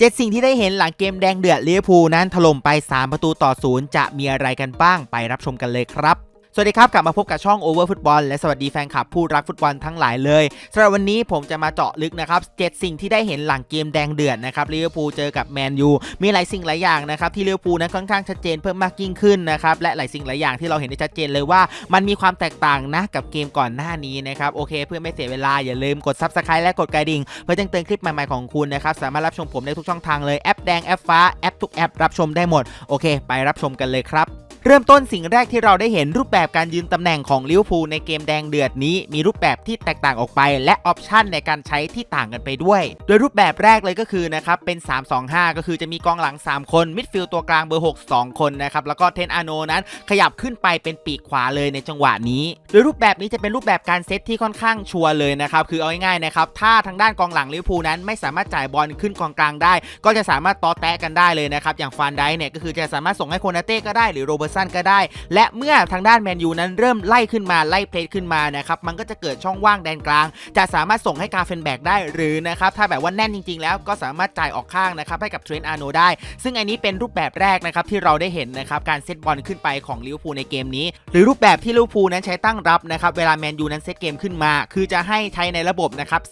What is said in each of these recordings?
เจ็ดสิ่งที่ได้เห็นหลังเกมแดงเดือดลิเวอร์พูลนั้นถล่มไป 3 ประตูต่อศูนย์จะมีอะไรกันบ้างไปรับชมกันเลยครับ สวัสดีครับ กลับมาพบกับช่อง Over Football และสวัสดีแฟนคลับผู้รักฟุตบอลทั้งหลายเลยสำหรับวันนี้ผมจะมาเจาะลึกนะครับเจ็ดสิ่งที่ได้เห็นหลังเกมแดงเดือดนะครับลิเวอร์พูลเจอกับแมนยูมีหลายสิ่งหลายอย่างนะครับที่ลิเวอร์พูลนั้นค่อนข้างชัดเจนเพิ่มมากยิ่งขึ้นนะครับและหลายสิ่งหลายอย่างที่เราเห็นได้ชัดเจนเลยว่า มันมีความแตกต่างนะกับเกมก่อนหน้านี้นะครับโอเค เพื่อไม่เสียเวลาอย่าลืมกด Subscribe และกดกระดิ่งเพื่อแจ้งเตือนคลิปใหม่ๆของคุณนะครับสามารถรับชมผมได้ทุกช่องทางเลยแอปแดงแอปฟ้าแอปทุกแอปรับชมได้หมดโอเค ไปรับชมกันเลยครับ เริ่มต้นสิ่งแรกที่เราได้เห็นรูปแบบการยืนตำแหน่งของลิเวอร์พูลในเกมแดงเดือดนี้ มีรูปแบบที่แตกต่างออกไป และออปชันในการใช้ที่ต่างกันไปด้วย โดยรูปแบบแรกเลยก็คือนะครับเป็น 3-2-5 ก็คือจะมีกองหลัง 3 คนมิดฟิลด์ตัวกลางเบอร์ 6 2 คนนะครับแล้วก็เทนอาโนนั้นขยับขึ้นไปเป็นปีกขวาเลยในจังหวะนี้ โดยรูปแบบนี้จะเป็นรูปแบบการเซตที่ค่อนข้างชัวร์เลยนะครับคือเอาง่ายๆนะครับถ้าทางด้านกองหลังลิเวอร์พูลนั้นไม่สามารถจ่ายบอลขึ้นกองกลางได้ ก็จะสามารถต่อแตะกันได้เลยนะครับอย่างฟานไดเนี่ยก็คือจะสามารถส่งให้โคนาเต้ก็ได้หรือโรเบอร์สันก็ได้ และเมื่อทางด้านแมนยูนั้นเริ่มไล่ขึ้นมาไล่เพลทขึ้นมานะครับมันก็จะเกิดช่องว่างแดนกลาง จะสามารถส่งให้กาเฟนแบกได้หรือนะครับถ้าแบบว่าแน่นจริง ๆ แล้วก็สามารถจ่ายออกข้างนะครับให้กับเทรนต์อาร์โนได้ ซึ่งอันนี้เป็นรูปแบบแรกนะครับที่เราได้เห็นนะครับการเซตบอลขึ้นไปของลิเวอร์พูลในเกมนี้ หรือรูปแบบที่ลิเวอร์พูลนั้นใช้ตั้งรับนะครับเวลาแมนยูนั้นเซตเกมขึ้นมา คือจะให้ใช้ในระบบนะครับ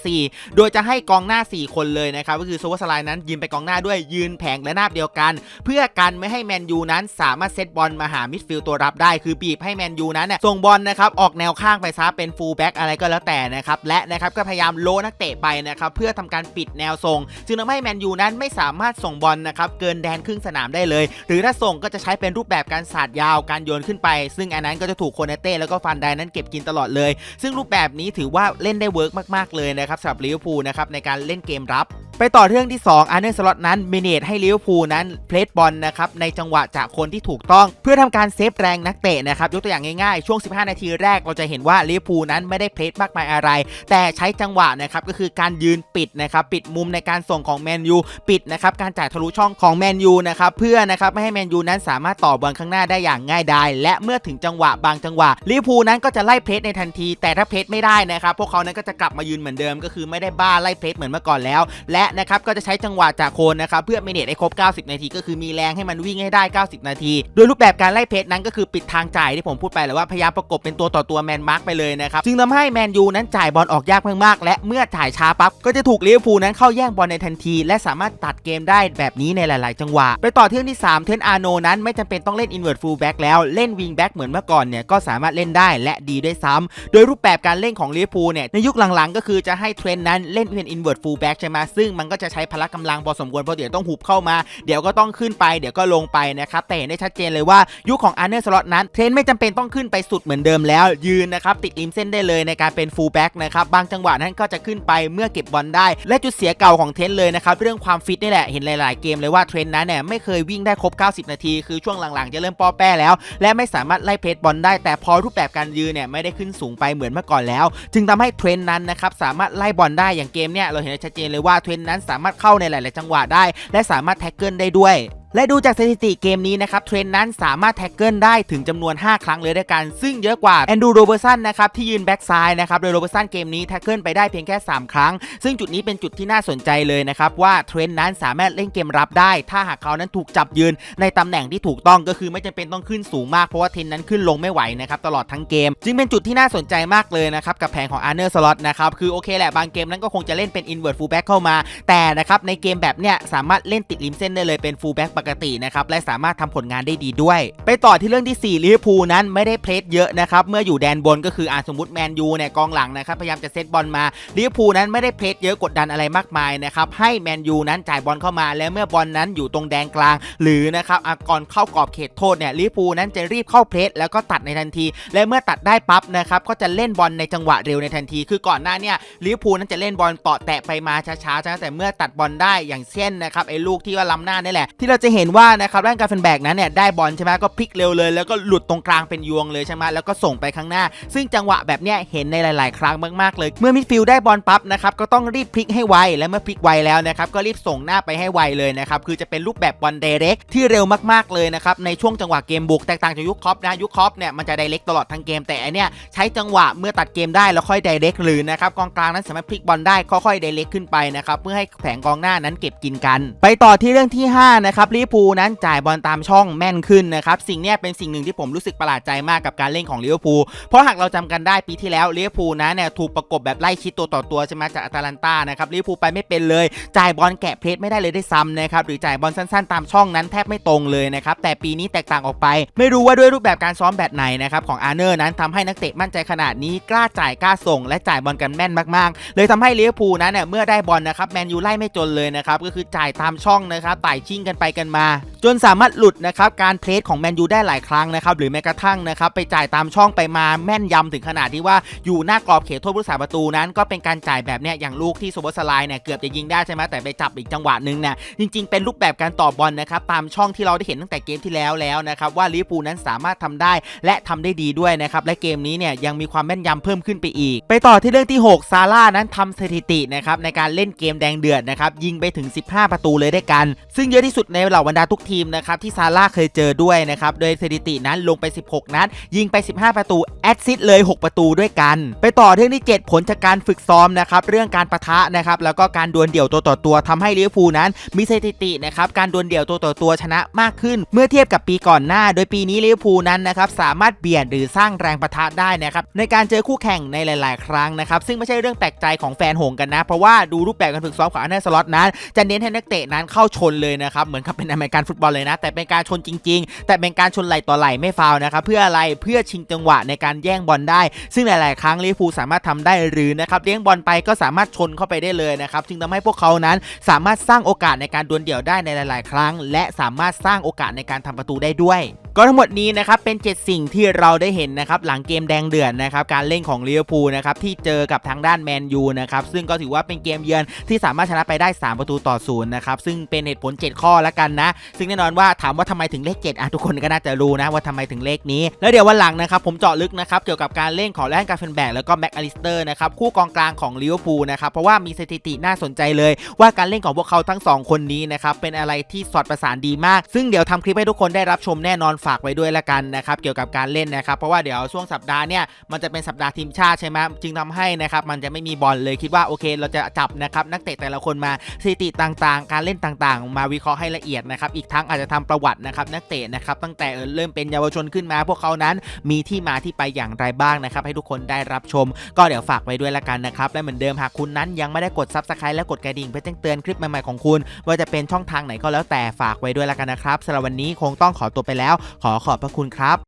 4-2-4 โดยจะให้กองหน้า 4 คนเลยนะครับก็คือโซวาสไลน์นั้นยืนไปกองหน้าด้วยยืนแผงและหน้าบเดียวกัน เพื่อกันไม่ให้แมนยูนั้นสามารถเซตบอลมาหามิดฟิลด์ตัวรับได้คือบีบให้แมนยูนั้นส่งบอลนะครับออกแนวข้างไปซะเป็นฟูลแบ็กอะไรก็แล้วแต่นะครับและนะครับก็พยายามโลนักเตะไปนะครับเพื่อทำการปิดแนวส่งจึงทำให้แมนยูนั้นไม่สามารถส่งบอลนะครับเกินแดนครึ่งสนามได้เลย หรือถ้าส่งก็จะใช้เป็นรูปแบบการสาดยาวการโยนขึ้นไป ซึ่งอันนั้นก็จะถูกโคเนเต้แล้วก็ฟันไดนั้นเก็บกินตลอดเลย ซึ่งรูปแบบนี้ถือว่าเล่นได้เวิร์กมากๆเลยนะครับสำหรับลิเวอร์พูลนะครับในการเล่นเกมรับไปต่อเรื่องที่ 2 อาร์เนสล็อตนั้นเมเนจให้ลิเวอร์พูลนั้นเพลตบอลนะครับในจังหวะจากคนที่ถูกต้อง เพื่อทำการเซฟแรงนักเตะนะครับยกตัวอย่างง่ายๆ ช่วง 15 นาทีแรกเราจะเห็นว่าลิเวอร์พูลนั้นไม่ได้เพลตมากมายอะไร แต่ใช้จังหวะนะครับก็คือการยืนปิดนะครับปิดมุมในการส่งของแมนยูปิดนะครับการจ่ายทะลุช่องของแมนยูนะครับเพื่อนะครับไม่ให้แมนยูนั้นสามารถต่อบอลข้างหน้าได้อย่างง่ายดายและเมื่อถึงจังหวะบางจังหวะลิเวอร์พูลนั้นก็จะไล่เพลตในทันที แต่ถ้าเพลตไม่ได้นะครับพวกเขานั้นก็จะกลับมายืนเหมือนเดิม ก็คือไม่ได้บ้าไล่เพลตเหมือนเมื่อก่อนแล้ว และนะครับก็จะใช้จังหวะจากโคนนะครับเพื่อเมเนจให้ครบ 90 นาที ก็คือมีแรงให้มันวิ่งให้ได้ 90 นาที โดยรูปแบบการไล่เพจนั้นก็คือปิดทางจ่ายที่ผมพูดไปเลยว่าพยายามประกบเป็นตัวต่อตัวแมนมาร์กไปเลยนะครับจึงทำให้แมนยูนั้นจ่ายบอลออกยากมากๆและเมื่อจ่ายช้าปั๊บก็จะถูกลิเวอร์พูลนั้นเข้าแย่งบอลในทันที และสามารถตัดเกมได้แบบนี้ในหลาย ๆ จังหวะ ไปต่อเที่เรื่องที่ 3 เทนอาโนนั้นไม่จำเป็นต้องเล่นอินเวอร์ full back แล้วเล่นวิงแบ็กเหมือนเมื่อก่อนเนี่ยก็สามารถเล่นได้และดีด้วยซ้ำโดยรูปแบบการเล่นของลิเวอร์พูลเนี่ยในยุคหลัง ๆ ก็คือจะให้เทรนนั้นเล่นเป็นอินเวอร์ full back ใช่ไหมซึ่งมันก็จะใช้พละกำลังพอสมควรเพราะเดี๋ยวต้องหุบเข้ามา เดี๋ยวก็ต้องขึ้นไปเดี๋ยวก็ลงไปนะครับแต่เห็นได้ชัดเจนเลยว่ายุคของอาร์เนอร์สล็อตนั้นเทรนด์ไม่จำเป็นต้องขึ้นไปสุดเหมือนเดิมแล้วยืนนะครับติดริมเส้นได้เลยในการเป็น full back นะครับบางจังหวะนั้นก็จะขึ้นไปเมื่อเก็บบอลได้ และจุดเสียเก่าของเทรนด์เลยนะครับเรื่องความฟิตนี่แหละเห็นหลาย ๆ เกมเลยว่าเทรนด์นั้นเนี่ยไม่เคยวิ่งได้ครบ 90 นาที คือช่วงหลัง ๆ จะเริ่มป้อแป้แล้ว และไม่สามารถไล่เพจบอลได้แต่พอรูปแบบการยืนเนี่ยไม่ได้ขึ้นสูงไปเหมือนเมื่อก่อนแล้ว จึงทำให้เทรนนั้นนะครับสามารถไล่บอลได้อย่างเกมเนี่ยเราเห็นชัดเจนเลยว่าเทรนนั้นสามารถเข้าในหลาย ๆ จังหวะได้ และสามารถแท็กเกิลได้ด้วย และดูจากสถิติเกมนี้นะครับเทรนนั้นสามารถแท็กเกิลได้ถึงจำนวน 5 ครั้งเลยด้วยกัน ซึ่งเยอะกว่าแอนดูโรเบอร์สันนะครับที่ยืนแบ็กซ้ายนะครับโดยโรเบอร์สันเกมนี้แท็กเกิลไปได้เพียงแค่ 3 ครั้ง ซึ่งจุดนี้เป็นจุดที่น่าสนใจเลยนะครับว่าเทรนนั้นสามารถเล่นเกมรับได้ ถ้าหากเขานั้นถูกจับยืนในตำแหน่งที่ถูกต้องก็คือไม่จำเป็นต้องขึ้นสูงมากเพราะว่าเทรนนั้นขึ้นลงไม่ไหวนะครับตลอดทั้งเกม จึงเป็นจุดที่น่าสนใจมากเลยนะครับกับแผนของอาร์เนอร์สล็อตนะครับคือโอเคแหละบางเกมนั้นก็คงจะเล่นเป็นอินเวอร์ฟูลแบ็กเข้ามาแต่นะครับในเกมแบบเนี้ยสามารถเล่นติดริมเส้นได้เลยเป็นฟูลแบ็กปกตินะครับและสามารถทำผลงานได้ดีด้วย ไปต่อที่เรื่องที่4ลิเวอร์พูลนั้นไม่ได้เพลสเยอะนะครับเมื่ออยู่แดนบนก็คืออาสมมติแมนยูเนี่ยกองหลังนะครับพยายามจะเซตบอลมาลิเวอร์พูลนั้นไม่ได้เพลสเยอะกดดันอะไรมากมายนะครับให้แมนยูนั้นจ่ายบอลเข้ามา แล้วเมื่อบอลนั้นอยู่ตรงแดนกลาง หรือนะครับอะก่อนเข้ากรอบเขตโทษเนี่ยลิเวอร์พูลนั้นจะรีบเข้าเพลสแล้วก็ตัดในทันที และเมื่อตัดได้ปั๊บนะครับก็จะเล่นบอลในจังหวะเร็วในทันที คือก่อนหน้าเนี่ยลิเวอร์พูลนั้นจะเล่นบอลตาะแตะไปมาช้าๆช้าแต่เมื่อตัดบอลได้อย่างเช่นนะครับไอ้ลูกที่ว่าล้ำหน้านี่แหละที่เราจะเห็นว่านะครับด้านการเฟนแบกนั้นเนี่ยได้บอลใช่ไหมก็พลิกเร็วเลย แล้วก็หลุดตรงกลางเป็นยวงเลยใช่ไหมแล้วก็ส่งไปข้างหน้า ซึ่งจังหวะแบบเนี้ยเห็นในหลาย ๆ ครั้งมาก ๆ เลย เมื่อมิดฟิลด์ได้บอลปั๊บนะครับก็ต้องรีบพลิกให้ไวและเมื่อพลิกไวแล้วนะครับก็รีบส่งหน้าไปให้ไวเลยนะครับคือจะเป็นรูปแบบบอลเดเร็กที่เร็วมากๆเลยนะครับในช่วงจังหวะเกมบุกแตกต่างจากยุคครอปนะยุคครอปเนี่ยมันจะไดเร็กตลอดทั้งเกมแต่อันเนี้ยใช้จังหวะเมื่อตัดเกมได้แล้วค่อยไดเร็กหรือนะครับกองกลางนั้นสามารถพลิกบอลได้ค่อยๆไดเร็กขึ้นไปนะครับเพื่อให้แผงกองหน้านั้นเก็บกินกัน ไปต่อที่เรื่องที่5นะครับลิ์พูลนั้นจ่ายบอลตามช่องแม่นขึ้นนะครับสิ่งนี้เป็นสิ่งหนึ่งที่ผมรู้สึกประหลาดใจมากกับการเล่นของลิเวอร์พูลเพราะหากเราจำกันได้ปีที่แล้วลิเวอร์พูลนะเนี่ยถูกประกบแบบไล่ชิดตัวต่อตัวใช่ไหมจากอาตาลันตานะครับลิเวอร์พูลไปไม่เป็นเลย จ่ายบอลแกะเพลสไม่ได้เลยได้ซ้ำนะครับหรือจ่ายบอลสั้นๆ ตามช่องนั้นแทบไม่ตรงเลยนะครับแต่ปีนี้แตกต่างออกไป ไม่รู้ว่าด้วยรูปแบบการซ้อมแบบไหนนะครับของอาร์เนอร์นั้นทำให้นักเตะมั่นใจขนาดนี้กล้าจ่ายกล้าส่ง และจ่ายบอลกันแม่นมากๆ เลยทำให้ลิเวอร์พูลนั้นเนี่ยเมื่อได้บอลนะครับแมนยูไล่ไม่จนเลยนะครับก็คือจ่ายตามช่องนะครับไต่ชิงกันไปกันมา จนสามารถหลุดนะครับการเพลสของแมนยูได้หลายครั้งนะครับหรือแม้กระทั่งนะครับไปจ่ายตามช่องไปมาแม่นยำถึงขนาดที่ว่าอยู่หน้ากรอบเขตโทษผู้รักษาประตูนั้น ก็เป็นการจ่ายแบบเนี้ยอย่างลูกที่โซบอสไลน์เนี่ยเกือบจะยิงได้ใช่ไหมแต่ไปจับอีกจังหวะหนึ่งเนี่ยจริง ๆ เป็นรูปแบบการต่อบอลนะครับตามช่องที่เราได้เห็นตั้งแต่เกมที่แล้วแล้วนะครับว่าลิเวอร์พูลนั้นสามารถทำได้และทำได้ดีด้วยนะครับและเกมนี้เนี่ยยังมีความแม่นยำเพิ่มขึ้นไปอีก ไปต่อที่เรื่องที่ 6 ซาร่านั้นทำสถิตินะครับในการเล่นเกมแดงเดือดนะครับยิงไปถึง 15 ประตูเลยด้กัน ซึ่งเยอะที่สุดในเหล่าบรรดาทุกทีมนะครับที่ซาร่าเคยเจอด้วยนะครับโดยสถิตินั้นลงไป 16 นัด ยิงไป 15 ประตู แอดซิสเลย 6 ประตูด้วยกัน ไปต่อเรื่องที่ 7 ผลจากการฝึกซ้อมนะครับเรื่องการประทะนะครับแล้วก็การดวลเดี่ยวตัวต่อตัวทำให้ลิเวอร์พูลนั้น มีสถิตินะครับการดวลเดี่ยวตัวต่อตัวชนะมากขึ้น เมื่อเทียบกับปีก่อนหน้า โดยปีนี้ลิเวอร์พูลนั้นนะครับสามารถเบียดหรือสร้างแรงประทะได้นะครับในการเจอคู่แข่งในหลาย ๆ ครั้งนะครับซึ่งไม่ใช่เรื่องแปลกใจของแฟนหงกันนะ เพราะว่าดูรูปแบบการฝึกซ้อมของอันเดอร์สล็อตนั้นจะเน้นให้นักเตะนั้นเข้าชนเลยนะครับเหมือนกับเป็นอเมริกันฟุตบอลเลยนะ แต่เป็นการชนจริง ๆ แต่เป็นการชนไหลต่อไหลไม่ฟาวนะครับเพื่ออะไรเพื่อชิงจังหวะในการแย่งบอลได้ ซึ่งหลาย ๆ ครั้งลิเวอร์พูลสามารถทำได้หรือนะครับเลี้ยงบอลไปก็สามารถชนเข้าไปได้เลยนะครับจึงทำให้พวกเขานั้นสามารถสร้างโอกาสในการดวลเดี่ยวได้ในหลาย ๆ ครั้ง และสามารถสร้างโอกาสในการทำประตูได้ด้วย ก็ทั้งหมดนี้นะครับเป็น 7 สิ่งที่เราได้เห็นนะครับหลังเกมแดงเดือดนะครับการเล่นของลิเวอร์พูลนะครับที่เจอกับทางด้านแมนยูนะครับซึ่งก็ถือว่าเป็นเกมเยือนที่สามารถชนะไปได้ 3 ประตูต่อศูนย์นะครับซึ่งเป็นเหตุผล 7 ข้อแล้วกันนะ ซึ่งแน่นอนว่าถามว่าทำไมถึงเลข 7อะทุกคนก็น่าจะรู้นะว่าทำไมถึงเลขนี้ แล้วเดี๋ยววันหลังนะครับผมเจาะลึกนะครับเกี่ยวกับการเล่นของแลนการ์เฟนแบกแล้วก็แม็กอลิสเตอร์นะครับคู่กองกลางของลิเวอร์พูลนะครับเพราะว่ามีสถิติน่าสนใจเลย ว่าการเล่นของพวกเขาทั้งสองคนนี้นะครับเป็นอะไรที่สอดประสานดีมาก ซึ่งเดี๋ยวทำคลิปให้ทุกคนได้รับชมแน่นอนฝากไว้ด้วยละกันนะครับเกี่ยวกับการเล่นนะครับ เพราะว่าเดี๋ยวช่วงสัปดาห์เนี่ยมันจะเป็นสัปดาห์ทีมชาติใช่ไหมจึงทำให้นะครับมันจะไม่มีบอลเลยคิดว่าโอเคเราจะจับนะครับนักเตะแต่ละคนมาสถิติต่างๆ การเล่นต่างๆ มาวิเคราะห์ให้ละเอียดนะครับอีกทั้งอาจจะทำประวัตินะครับนักเตะนะครับตั้งแต่เริ่มเป็นเยาวชนขึ้นมา พวกเขานั้นมีที่มาที่ไปอย่างไรบ้างนะครับให้ทุกคนได้รับชม ก็เดี๋ยวฝากไว้ด้วยละกันนะครับและเหมือนเดิมหากคุณนั้นยังไม่ได้กด subscribe และกดกระดิ่งเพื่อแจ้งเตือนคลิปใหม่ๆของคุณ ว่าจะเป็นช่องทางไหนก็แล้วแต่ฝากไว้ด้วยละกันนะครับสำหรับวันนี้คงต้องขอตัวไปแล้วขอขอบพระคุณครับ